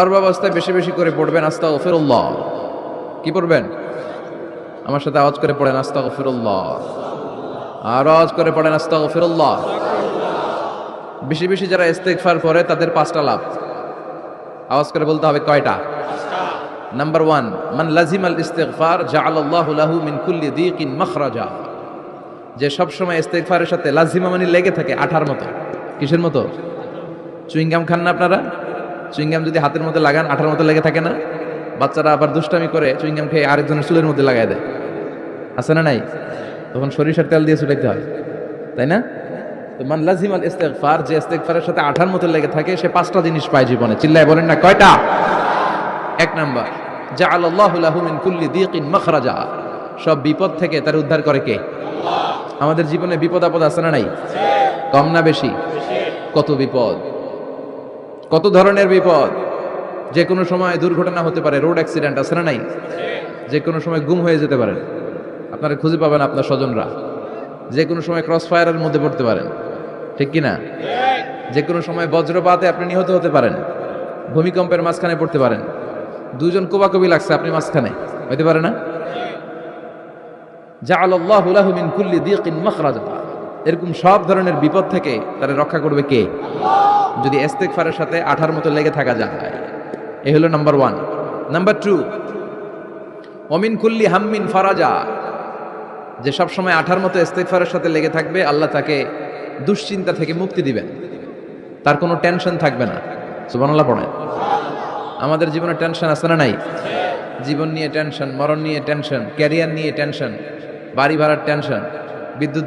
সর্বাবস্থায় বেশি বেশি করে পড়বেন আস্তা গফিরুল্লাহ কি পড়বেন? আমার সাথে আওয়াজ করে পড়েন আস্তা গফিরুল্লাহ আর আওয়াজ করে পড়েন আস্তা গফিরুল্লাহ বেশি বেশি যারা ইস্তেগফার করে তাদের পাঁচটা লাভ। আওয়াজ করে বলতে হবে কয়টা? নাম্বার ওয়ান মান লাজিম আল ইস্তেগফার, জাআলাল্লাহু লাহু মিন কুল্লি দিকিন মাখরাজা। যে সব সময় ইস্তেগফারের সাথে লাজিমা মানে লেগে থাকে আঠার মতো। কিসের মতো? চুইংগাম খান না আপনারা? চুইংগাম যদি হাতের মধ্যে লাগান, আঠার মতো লেগে থাকে না? বাচ্চারা আবার দুষ্টামি করে চুইংগাম খেয়ে আরেকজনের চুলের মধ্যে লাগাই দেয়। আছে না নাই? তখন সরিষার তেল দিয়ে চুলাইতে হয়। তাই না? তো মান লাজিম আল ইস্তেগফার, যে ইস্তেগফারের সাথে আঠার মতো লেগে থাকে, সে পাঁচটা জিনিস পায় জীবনে। চিল্লায় বলেন না, কয়টা? এক নাম্বার যা আল্লাহ লাহু মিন কুল্লি দিকিন মাখরাজা। সব বিপদ থেকে তার উদ্ধার করে কে? আমাদের জীবনে বিপদ আপদ আছে না নাই? কম না বেশি? কত বিপদ? কত ধরনের বিপদ? যে কোনো সময় দুর্ঘটনা হতে পারে, রোড অ্যাক্সিডেন্ট আছে না নাই? যে কোনো সময় গুম হয়ে যেতে পারেন। আপনারা খুঁজে পাবেন আপনার স্বজনরা। যে কোনো সময় ক্রস ফায়ারের মধ্যে পড়তে পারেন। ঠিক কি না? যে কোনো সময় বজ্রপাতে আপনি নিহত হতে পারেন। ভূমিকম্পের মাঝখানে পড়তে পারেন। দুজন কোবাকবি লাগছে, আপনি মাঝখানে। হইতে পারে না? জাআলাল্লাহু লাহু মিন কুল্লি দিকিন মাখরাজা। এরকম সব ধরনের বিপদ থেকে তারা রক্ষা করবে কে? যদি ইস্তেগফারের সাথে আঠার মতো লেগে থাকা যায়। এই হলো নাম্বার ওয়ান নাম্বার টু অমিন কুল্লি হাম্মিন ফারাজা। যে সব সময় আঠার মতো ইস্তেগফারের সাথে লেগে থাকবে, আল্লাহ তাকে দুশ্চিন্তা থেকে মুক্তি দিবেন। তার কোনো টেনশন থাকবে না। সুবহানাল্লাহ পড়েন। আমাদের জীবনে টেনশন আছে না নাই? জীবন নিয়ে টেনশন, মরণ নিয়ে টেনশন, ক্যারিয়ার নিয়ে টেনশন, বাড়ি ভাড়ার টেনশন, বিদ্যুৎ